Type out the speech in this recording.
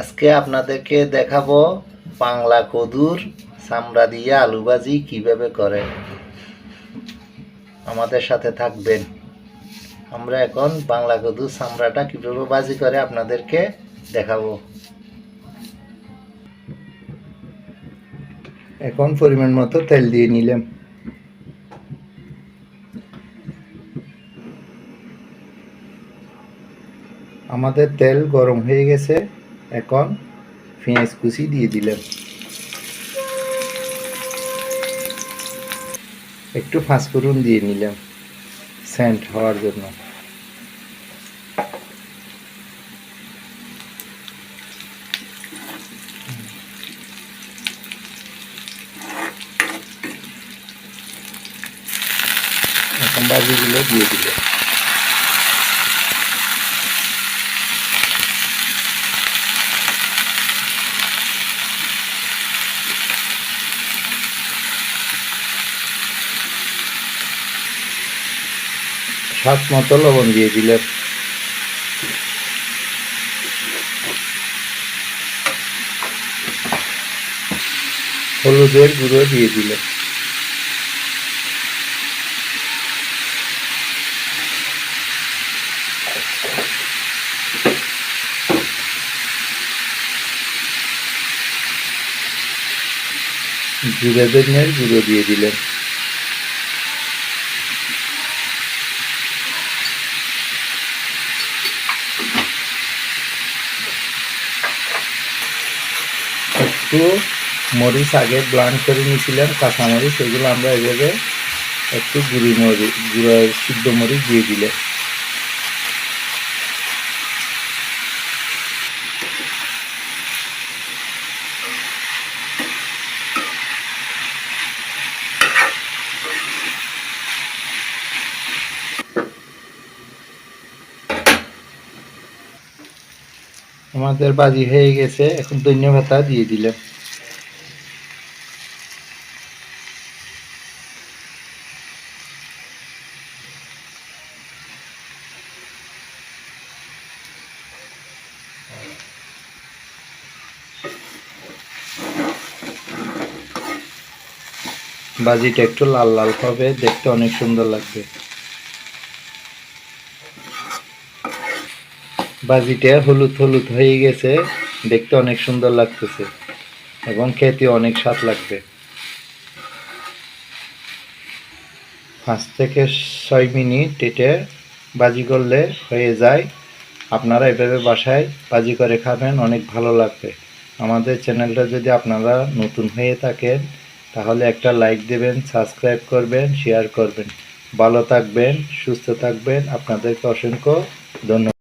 আজকে আপনাদেরকে দেখাবো বাংলা কদুর, চামড়া দিয়ে আলু ভাজি কীভাবে করে। আমাদের সাথে থাকবেন। আমরা এখন বাংলা কদুর, চামড়াটা কীভাবে ভাজি করে আপনাদেরকে দেখাবো। এখন পরিমাণ মতো তেল দিয়ে নিলাম। আমাদের তেল গরম হয়ে গেছে। এখন পেঁয়াজ কুচি দিয়ে দিলাম। একটু ফাঁসফোড়ন দিয়ে নিলাম সেন্ট হওয়ার জন্য। এখন বাজিগুলো দিয়ে দিলাম। স্বাদ মতো লবণ দিয়ে দিলেন হলুদের গুঁড়ো দিয়ে দিলেন জিরে ধনিয়ার একটু মরিচ আগে ব্লান্ড করে নিয়েছিলাম কাঁচামরিচ সেগুলো আমরা এভাবে একটু গুঁড়ি মরিচ গুঁড়ো, সিদ্ধ মরিচ দিয়ে দিলে। আমাদের বাজি হয়ে গেছে, এখন ধন্যবাদ দিয়ে দিলাম। বাজিটা একটু লাল লাল হবে, দেখতে অনেক সুন্দর লাগবে। বাজিটা হলুদ হলুদ হয়ে গেছে। দেখতে অনেক সুন্দর লাগতেছে এবং খেতে অনেক স্বাদ লাগবে। পাঁচ থেকে ছয় মিনিট এটে বাজি করলে হয়ে যায়। আপনারা এভাবে বাসায় বাজি করে খাবেন, অনেক ভালো লাগবে। আমাদের চ্যানেলটা যদি আপনারা নতুন হয়ে থাকেন, তাহলে একটা লাইক দেবেন, সাবস্ক্রাইব করবেন, শেয়ার করবেন। ভালো থাকবেন, সুস্থ থাকবেন। আপনাদেরকে অসংখ্য ধন্যবাদ।